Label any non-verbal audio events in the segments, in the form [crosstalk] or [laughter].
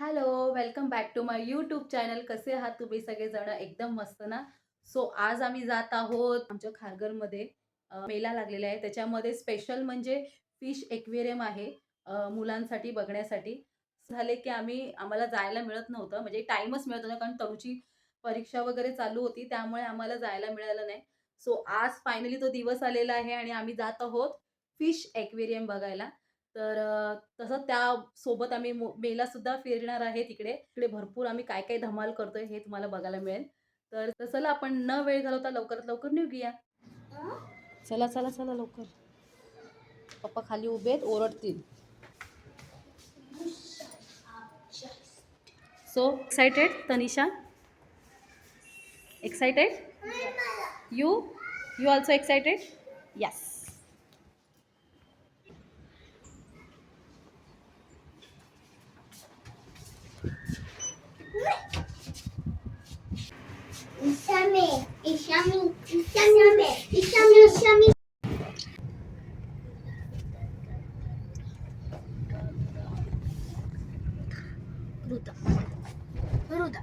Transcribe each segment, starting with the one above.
Hello welcome back to my YouTube channel कसे आहात तुम्ही सगळेजण? एकदम मस्त ना? सो आज आम्ही जात आहोत आमच्या खारघरमध्ये. मेला लागलेला आहे. त्याच्यामध्ये स्पेशल म्हणजे फिश एक्वेरियम आहे मुलांसाठी बघण्यासाठी. झाले की आम्ही आम्हाला जायला मिळत नव्हतं. म्हणजे टाईमच मिळत नव्हता कारण तरुची परीक्षा वगैरे चालू होती. त्यामुळे आम्हाला जायला मिळालं नाही. सो आज फायनली तो दिवस आलेला आहे आणि आम्ही जात आहोत फिश एक्वेरियम बघायला. तर तसं त्यासोबत आम्ही मो- मेला सुद्धा फिरणार आहे तिकडे. तिकडे भरपूर आम्ही काय काय धमाल करतोय हे तुम्हाला बघायला मिळेल. तर चला आपण न वेळ घालवता लवकरात लवकर निघूया. चला चला चला लवकर. पप्पा खाली उभे आहेत ओरडतील. So excited Tanisha? Excited you you also excited yes Ruda, Ruda.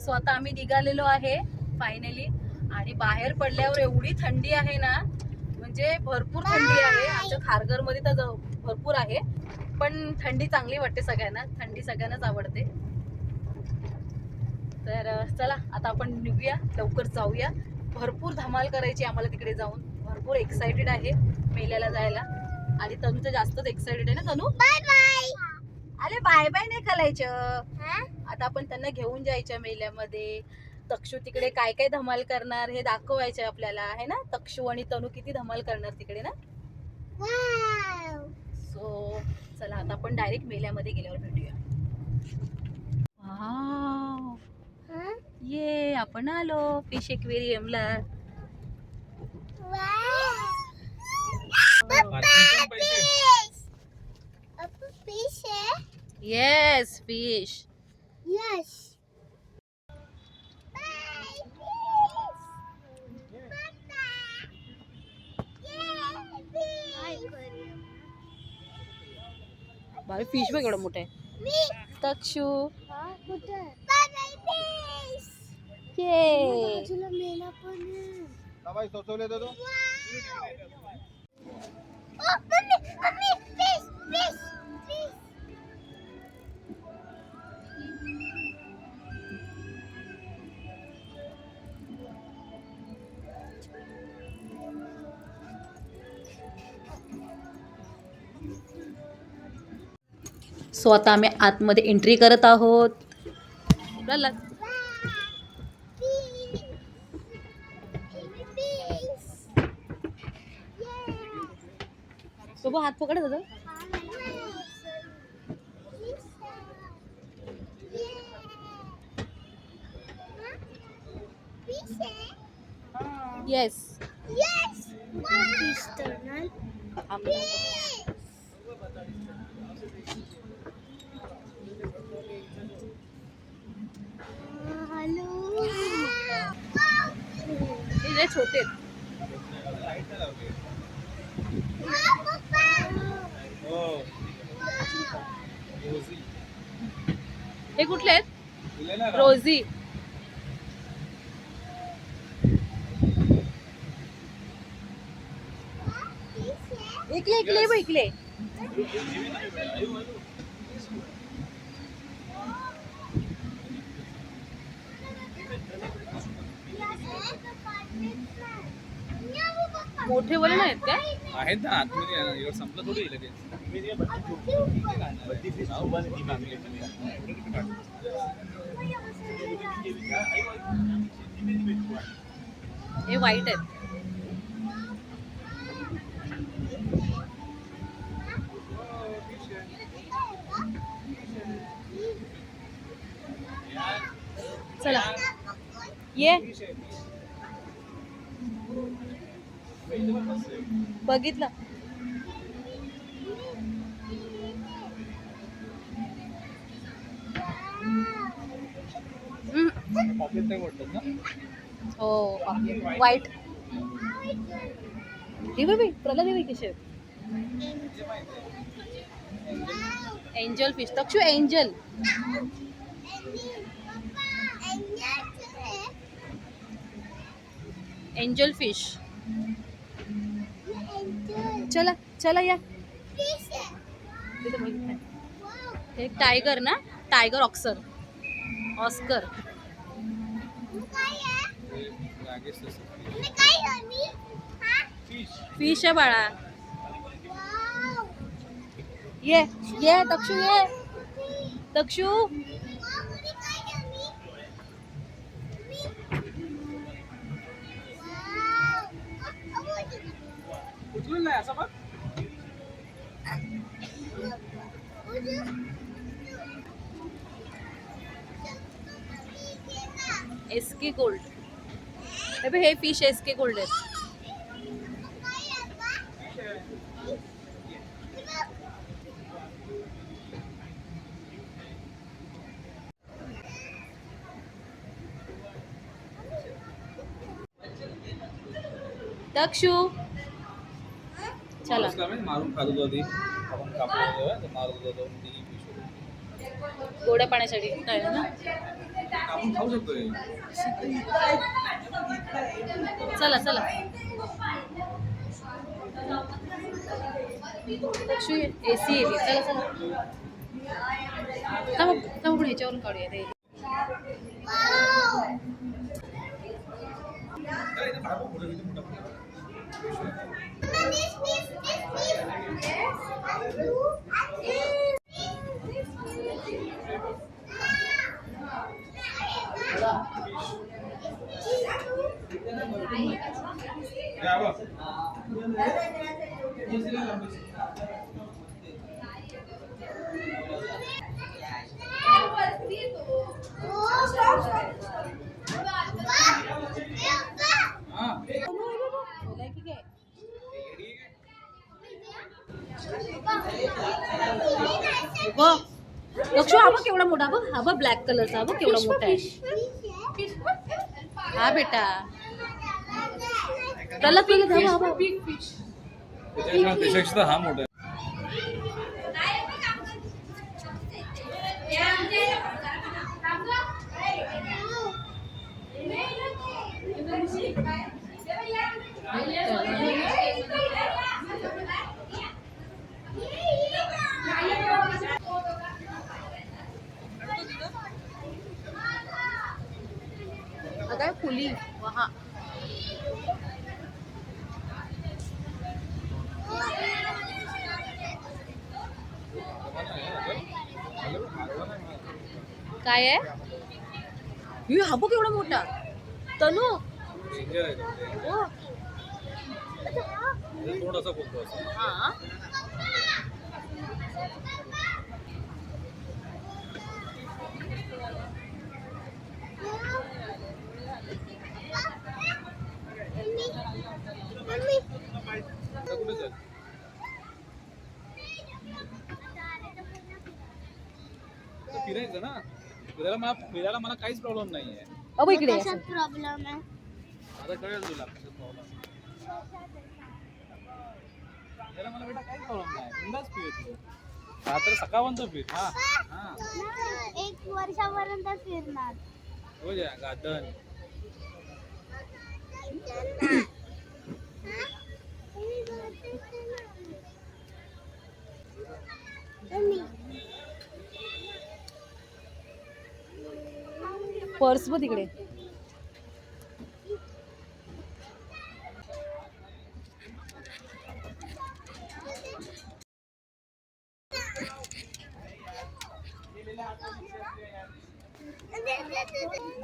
So आता आम्ही निघालेलो आहे फायनली आणि बाहेर पडल्यावर एवढी थंडी आहे ना म्हणजे भरपूर थंडी आहे. आमच्या खारघरमध्ये तर ज- भरपूर आहे. पण थंडी चांगली वाटते सगळ्यांना. थंडी सगळ्यांनाच आवडते. तर चला आता आपण निघूया. लवकर जाऊया. भरपूर धमाल करायची आम्हाला तिकडे जाऊन. भरपूर एक्साइटेड आहे मेल्याला जायला. आणि तनू तर जास्तच एक्साइटेड आहे ना तनू? Bye bye. अरे बाय बाय नाही करायचं? आता आपण त्यांना घेऊन जायच्या मेल्यामध्ये. तक्षू तिकडे काय काय धमाल करणार हे दाखवायचं आपल्याला आहे ना? तक्षू आणि तनू किती धमाल करणार तिकडे ना. सो चला आता आपण डायरेक्ट मेल्यामध्ये गेल्यावर भेटूया? ये आपण आलो fish एक्वेरियमला? Yes fish Yes. Bye fish बघ एवढं मोठं आहे Me. तक्षू। कुठं बाय बाय फिश ये सो आता आम्ही आतमध्ये एंट्री करत आहोत. सोबत हात पकडत होतं येस हे छोटे आहेत. हो रोजी कुठले आहेत? रोझी इकले इकले इकले. मोठे वाले नाहीत काय आहेत ना आतमध्ये आहे ना, एवढं संपलं थोडी लगेच. हे वाईट आहेत. चला. ये. बघितलं. हो वाईट. दिवे प्रला देवी कसे angel fish. Takshu angel. Angel fish. चला चला या. हे टायगर ना? टायगर ऑक्सर ऑस्कर फिश फिश आहे बाळा. ये ये दक्षू ये. दक्षू. उचलून नाही असं हे फ़िश एस गोल्ड आहेत। चला. मारून खात होतो आपण कापलं मारत होतो ती. गोड्या पाण्यासाठी ना? आपण खाऊ शकतो. चला चला. ए सी येते चला चला. थांब थांब ह्याच्यावरून काढूया ते तर इथे बाबा मोठं, इथे मोठं मोठं. या हा बघ केवढा मोठा बघ हा बघ ब्लॅक कलरचा हा बघ केवढा मोठा आहे. हा बेटा. त्याच्यापेक्षा त्याच्यापेक्षा हा मोठा आहे. हा काय फुली हा काय आहे? हे बघ एवढा मोठा. तनू. हा फिरायचं ना? फिरायला मला फिरायला मला काहीच प्रॉब्लेम नाही आहे अबो इकडे. ये. प्रॉब्लेम आहे. आता कळेल तुला. फिरायला मला बेटा काहीच प्रॉब्लेम नाही. बिंदास फिर तू. हा तर सकाळपर्यंत फिर. हा. हा. एक वर्षापर्यंत फिरणार. हो जा गार्डन. [coughs] पर्स ब तिकडे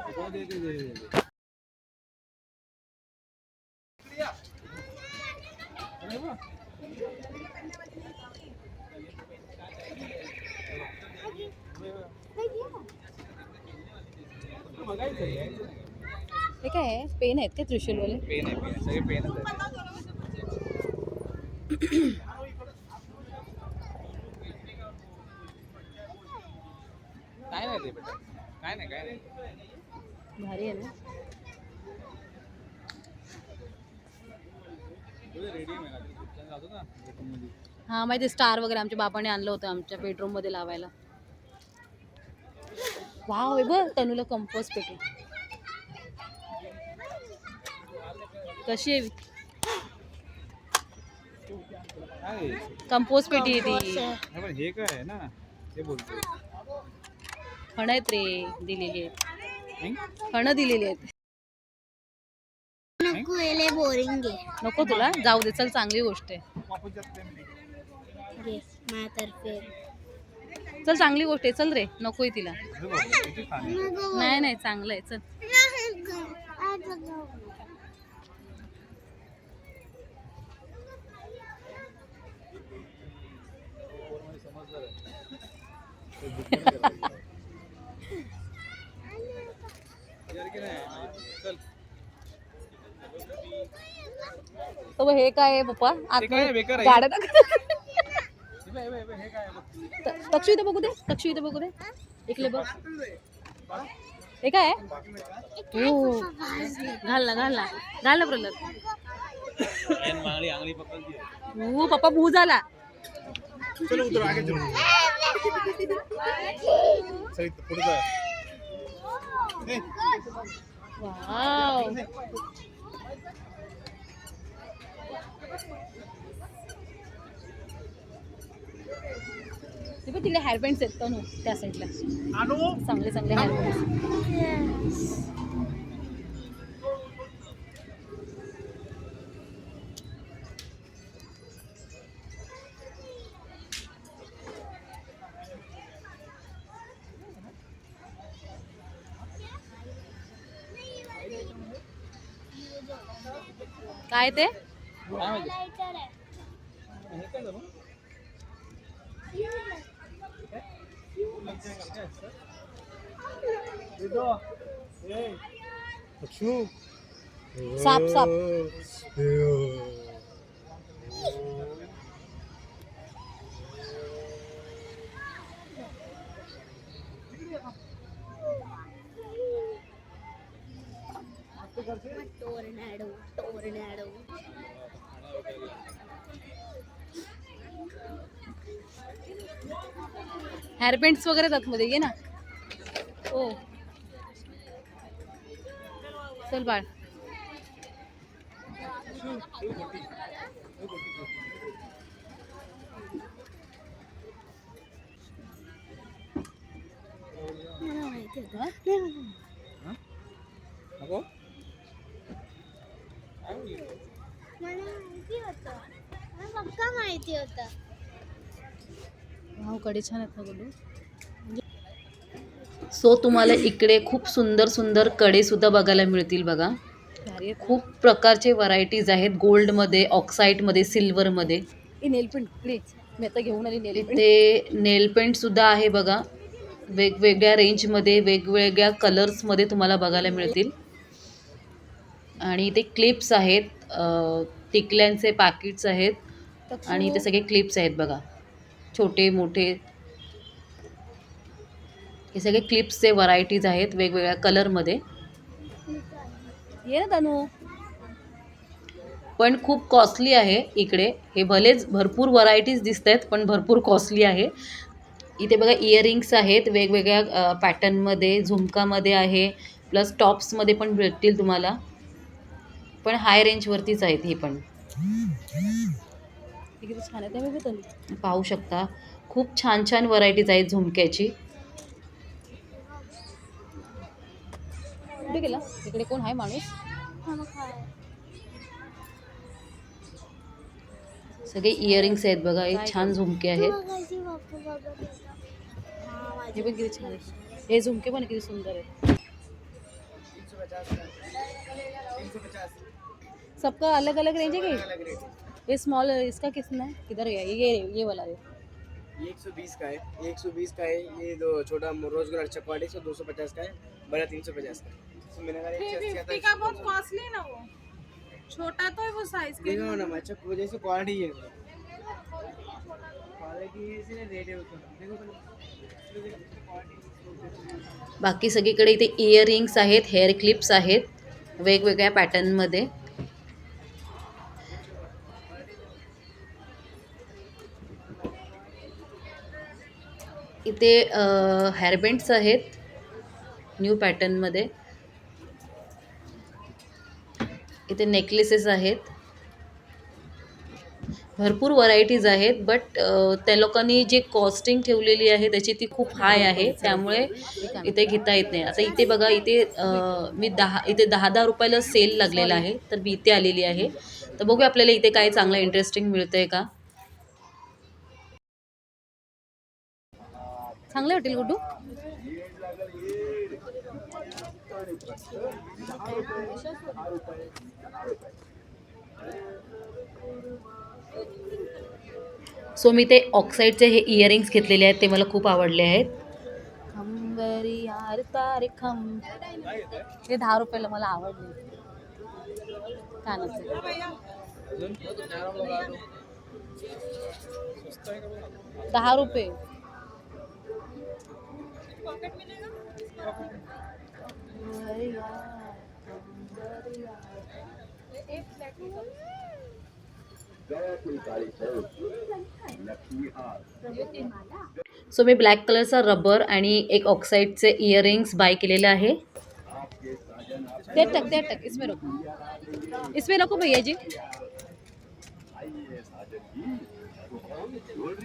हो, दे, दे, दे, दे, दे. अरे वा. बघायचं आहे, यायचं नाही. हे काय आहे? पेन आहेत ते त्रिशूलवाले? पेन आहे पेन सगळे पेनच काय नाही ते बेटा. काय नाही काय नाही. भारी आहे ना. हा माहिती स्टार वगैरे आमच्या बाबाने आणलं होतं आमच्या बेडरूममध्ये लावायला. वाव आहे बघ तनूला कंपोस्ट पेटी कशी आहे? कंपोस्ट पेटी आहे ती. हे काय आहे ना? ते बोलतो फणं आहेत रे दिलेली आहेत? फणं दिलेली आहेत. बोरिंग नको तुला? जाऊ दे चल चांगली गोष्ट आहे. चल चांगली गोष्ट आहे चल रे नकोय तिला. नाही नाही चांगलं आहे चल. ते हे काय आहे पप्पा. गाड्या तक्षू इथे बघू दे तक्षू इथे बघू दे. इकडे बघ. हे काय? हो घाल ना घाल ना. घाल ना प्रल्हाद. हो पप्पा भू झाला. वाव. ते पण तिला हेअर बँड्स आहेत तनू त्या साईडला चांगले चांगले हेअर बँड्स काय ते काय माहिती? हे काय झालं? साप साप हेअरबँड्स वगैरे आतमध्ये मध्ये ये ना. ओ चल बाळ. मला माहिती होतं. माहिती पक्का माहिती होतं. वावकडे छान आहेत ना बोलू सो तुम्हाला इकडे खूप सुंदर सुंदरकडे सुद्धा बघायला मिळतील बघा. खूप प्रकारचे व्हरायटीज आहेत गोल्डमध्ये ऑक्साईडमध्ये सिल्वरमध्ये नेल पेंट प्लीज मी आता घेऊन आली नेल पेंट इथे नेल पेंट सुद्धा आहे बघा. वेगवेगळ्या रेंजमध्ये वेगवेगळ्या कलर्समध्ये तुम्हाला बघायला मिळतील. आणि इथे क्लिप्स आहेत टिकल्यांचे पॅकेट्स आहेत. आणि इथे सगळे क्लिप्स आहेत बघा. छोटे मोठे हे सगळे क्लिप्सचे व्हरायटीज आहेत वेगवेगळ्या कलरमध्ये ये ना तनू पण खूप कॉस्टली आहे इकडे. हे भलेच भरपूर व्हरायटीज दिसत आहेत पण भरपूर कॉस्टली आहे. इथे बघा इयरिंग्स आहेत वेगवेगळ्या पॅटर्नमध्ये झुमकामध्ये आहे. प्लस टॉप्समध्ये पण भेटतील तुम्हाला. पण हाय रेंजवरतीच आहेत हे पण. हे किती छान आहे. ते तनू पाहू शकता. खूप छान छान व्हरायटीज आहेत झुमक्याची. कुठे गेला? इकडे कोण आहे माणूस? सगळे इयरिंग्स आहेत बघा एक छान झुमके आहेत. हा हे माझी पण किती छान आहे. हे झुमके पण किती सुंदर आहेत. सबका अलग अलग रेंज है क्या ये स्मॉल इसका कितना है? किधर गया? ये ये वाला है ये 120 का है। ये 120 का है। ये दो छोटा रोज गोल्ड चकवाड़ी सौ दो सौ पचास का है। बड़ा तीन सौ पचास का है। इसमें मैंने कहा बहुत कॉस्टली ना वो। छोटा तो है वो साइज़ के देखो ना अच्छा वो जैसे क्वालिटी है। क्वालिटी से रेट है उसका। देखो पहले। क्वालिटी बाकी सगळीकडे इथे इयरिंग्स आहेत हेअर क्लिप्स आहेत वेगवेगळ्या पॅटर्नमध्ये इथे हेअरबँड्स आहेत. न्यू पॅटर्नमध्ये इथे नेकलेसेस आहेत. भरपूर व्हरायटीज आहेत बट त्या लोकांनी जी कॉस्टिंग ठेवलेली आहे त्याची ती खूप हाय आहे. त्यामुळे इथे घेता येत नाही. आता इथे बघा इथे मी दहा इथे दहा दहा रुपयाला सेल लागलेला आहे. तर मी इथे आलेली आहे. तर बघूया आपल्याला इथे काय चांगलं इंटरेस्टिंग मिळतं आहे का? चांगले वाटेल गुड्डू? सो मी ते ऑक्साईडचे हे इयरिंग्स घेतलेले आहेत ते मला खूप आवडले आहेत. खंबरी हे दहा रुपयाला मला आवडले. कानाचे. दहा रुपये. सो मी ब्लॅक कलरचा रबर आणि एक ऑक्साईडचे इयरिंग्स बाय केलेले आहे. दे टक दे टक. इसमें रखो इसमें रखो भैया जी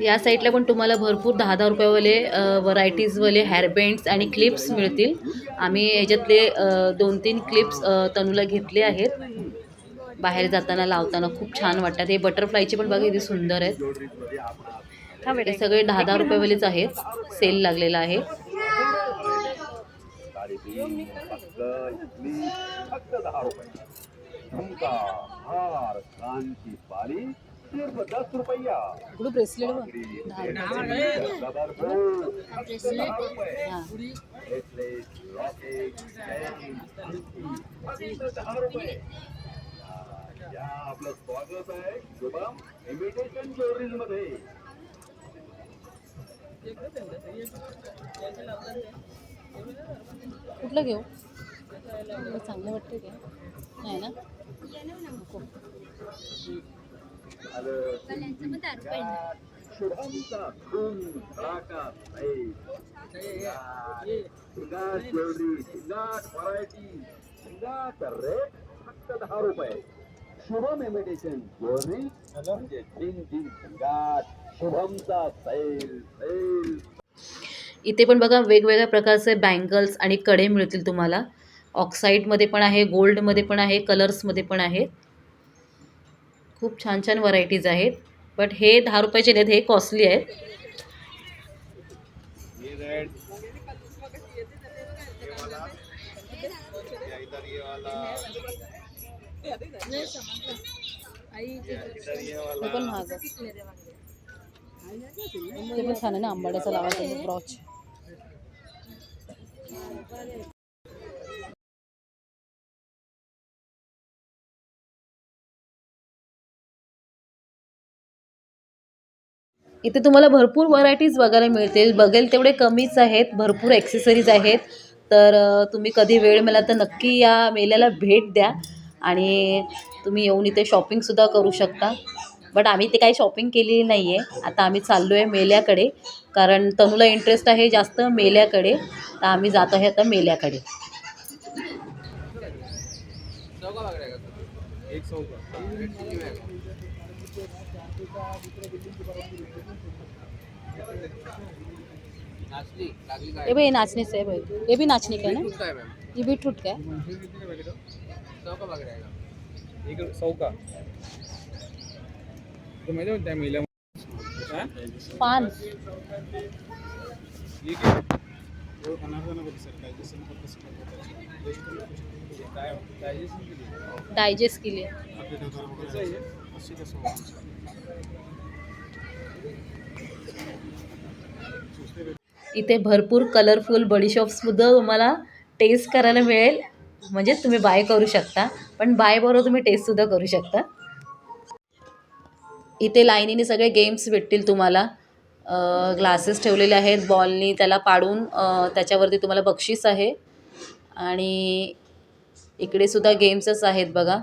या साईडला पण तुम्हाला भरपूर दहा दहा रुपयावाले व्हरायटीजवाले हेअरबँड्स आणि क्लिप्स मिळतील. आम्ही ह्याच्यातले अ, दोन तीन क्लिप्स तनूला घेतले आहेत. बाहेर जाताना लावताना खूप छान वाटतात. हे बटरफ्लायचे पण बघा किती सुंदर आहेत. हा हे सगळे दहा दहा रुपयावालेच आहेत. सेल लागलेला आहे. फक्त ఇప్పుడు బ్రెస్లెట్ బ్రెస్లెట్ दहा रुपये आपलं स्वागत आहे शुभम इमिटेशन ज्वेलरीजमध्ये कुठलं घेऊ? चांगलं वाटतं का नाही ना? नको. शुभमचा धूम धडाका सिंगार ज्वेलरी सिंगार व्हरायटी सिंगार रेट फक्त दहा रुपये. शुभम इमिटेशन ज्वेलरी म्हणजे झिंग झिंग सिंगार शुभमचा सैल सैल इथे पण बघा वेगवेगळ्या प्रकारचे बँगल्स आणि कडे मिळतील तुम्हाला. ऑक्साईडमध्ये पण आहे गोल्डमध्ये पण आहे कलर्समध्ये पण आहे. खूप छान छान व्हरायटीज आहेत. बट हे दहा रुपयाचे नाहीत हे कॉस्टली आहेत. हे पण महाग आहे. ते पण छान आहे ना आंबाड्याचा लावायचा ब्रॉच. इथे तुम्हाला भरपूर व्हरायटीज बघायला मिळतील. बघेल तेवढे कमीच आहेत भरपूर ॲक्सेसरीज आहेत. तर तुम्ही कधी वेळ मिळाला तर नक्की या मेल्याला भेट द्या. आणि तुम्ही येऊन इथे शॉपिंगसुद्धा करू शकता. बट आम्ही ते काही शॉपिंग केलेली नाही आहे आता आम्ही चाललो आहे मेल्याकडे. कारण तनूला इंटरेस्ट आहे जास्त मेल्याकडे. तर आम्ही जात आहे आता मेल्याकडे. सौ का एक ये भी नाचने से है ये भी नाचने का है ना? ये भी टूट गया। पान डाइजेस्ट के लिए। इथे भरपूर कलरफुल बडीशॉप्ससुद्धा तुम्हाला टेस्ट करायला मिळेल. म्हणजेच तुम्ही बाय करू शकता. पण बाय बरोबर तुम्ही टेस्टसुद्धा करू शकता. इथे लाईनीने सगळे गेम्स भेटतील तुम्हाला. ग्लासेस ठेवलेले आहेत. बॉलनी त्याला पाडून त्याच्यावरती तुम्हाला बक्षीस आहे. आणि इकडे सुद्धा गेम्सच आहेत बघा.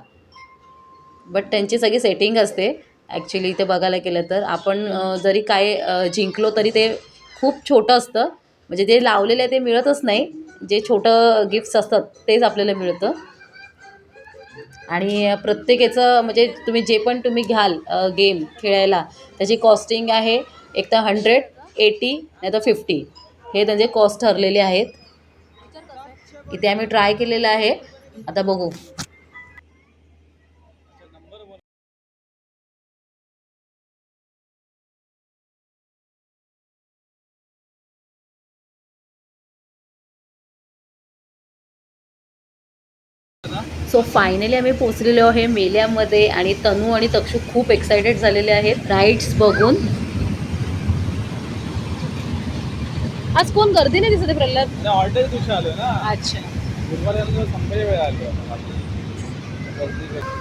बट त्यांची सगळी सेटिंग असते. ॲक्च्युली इथे बघायला गेलं तर आपण जरी काय जिंकलो तरी ते खूप छोटं असतं. म्हणजे जे लावलेलं आहे ते मिळतच नाही. जे छोटं गिफ्ट्स असतात तेच आपल्याला मिळतं. आणि प्रत्येक याचं म्हणजे तुम्ही जे पण तुम्ही घ्याल गेम खेळायला त्याची कॉस्टिंग आहे एक तर हंड्रेड एटी नाही तर फिफ्टी हे त्यांचे कॉस्ट ठरलेले आहेत. इथे आम्ही ट्राय केलेलं आहे. आता बघू. सो फायनली आम्ही पोचलेलो आहे मेल्यामध्ये आणि तनू आणि तक्षू खूप एक्सायटेड झालेले आहेत. राईड्स बघून. आज कोण गर्दी नाही दिसत प्रल्हाद? ऑर्डर दिवशी आलो ना. अच्छा. गुरुवारी आलो संपे वेळ आलो गर्दी कशी.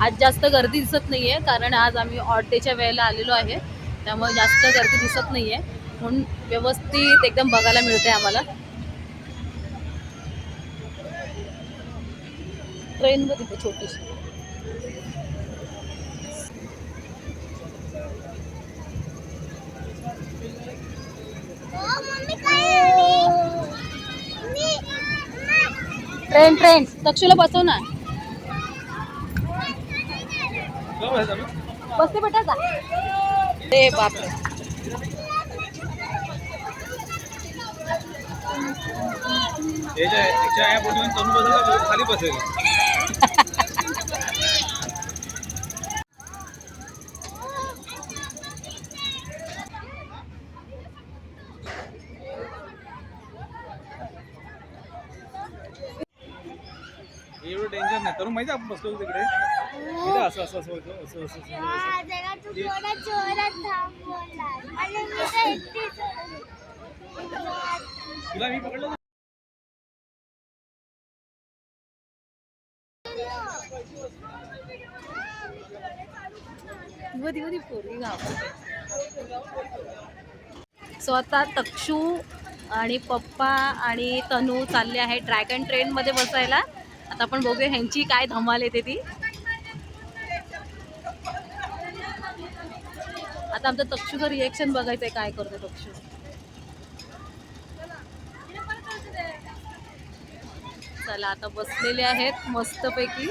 आज जास्त गर्दी दिसत नाहीये कारण आज आम्ही ऑटेच्या वेळेला आलेलो आहे. त्यामुळे जास्त गर्दी दिसत नाहीये. म्हणून व्यवस्थित एकदम बघायला मिळते आम्हाला. ट्रेन वर तिथे छोटीशी. Train train. तक्षुला बसव ना. बसते बेटा जा. ए बापरे. खाली बसेल. एवढं टेन्शन नाही तरुण माहिती आपण बसलो तिकडे इथं असं असं असं होतं असं असं असं असं. हा, जरा तू थोडा जोरात थांब बोललास. आणि मी तर एकटीच होती. तुला मी पकडलं कधी कधी पोरगी सो आता तक्षू आणि पप्पा आणि तनू चालले आहे ड्रॅगन ट्रेनमध्ये बसायला आता आपण बघूया ह्यांची काय धमाल येते ती. आता आमचं तक्षूचं रिएक्शन बघायचंय काय करतो तक्षू. चला आता बसलेले आहेत मस्तपैकी.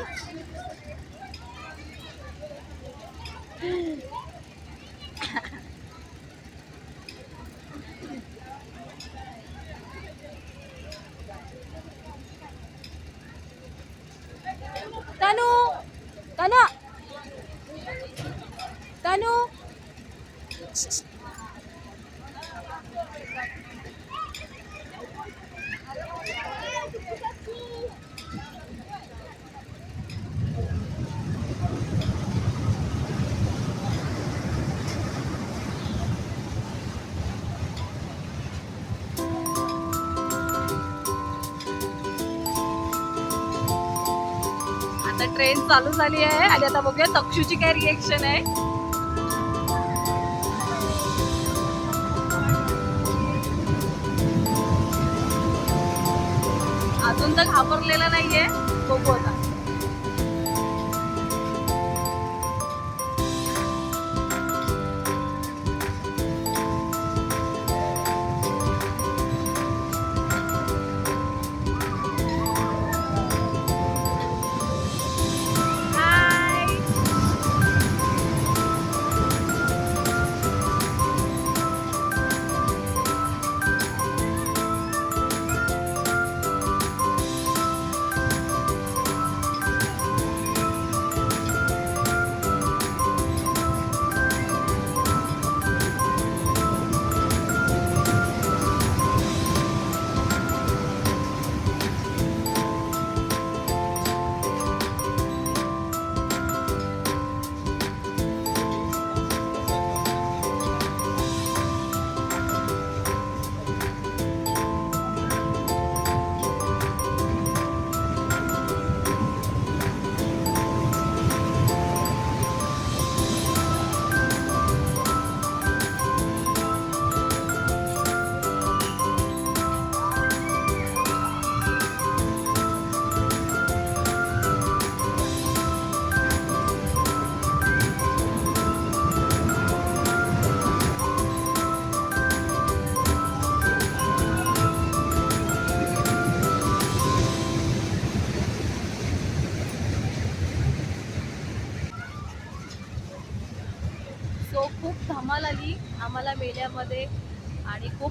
तनू तनू तनू ट्रेन चालू झाली आहे आणि आता बघूया तक्षूची काय रिएक्शन आहे. अजून तर घाबरलेला नाहीये. बघू आता.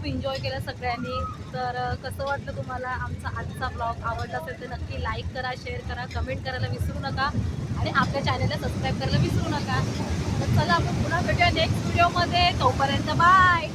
खूप एन्जॉय केलं सगळ्यांनी. तर कसं वाटलं तुम्हाला आमचा आजचा ब्लॉग आवडला असेल तर नक्की लाईक करा शेअर करा कमेंट करायला विसरू नका. आणि आपल्या चॅनलला सबस्क्राईब करायला विसरू नका. तर चला आपण पुन्हा भेटूया नेक्स्ट व्हिडिओमध्ये तोपर्यंत बाय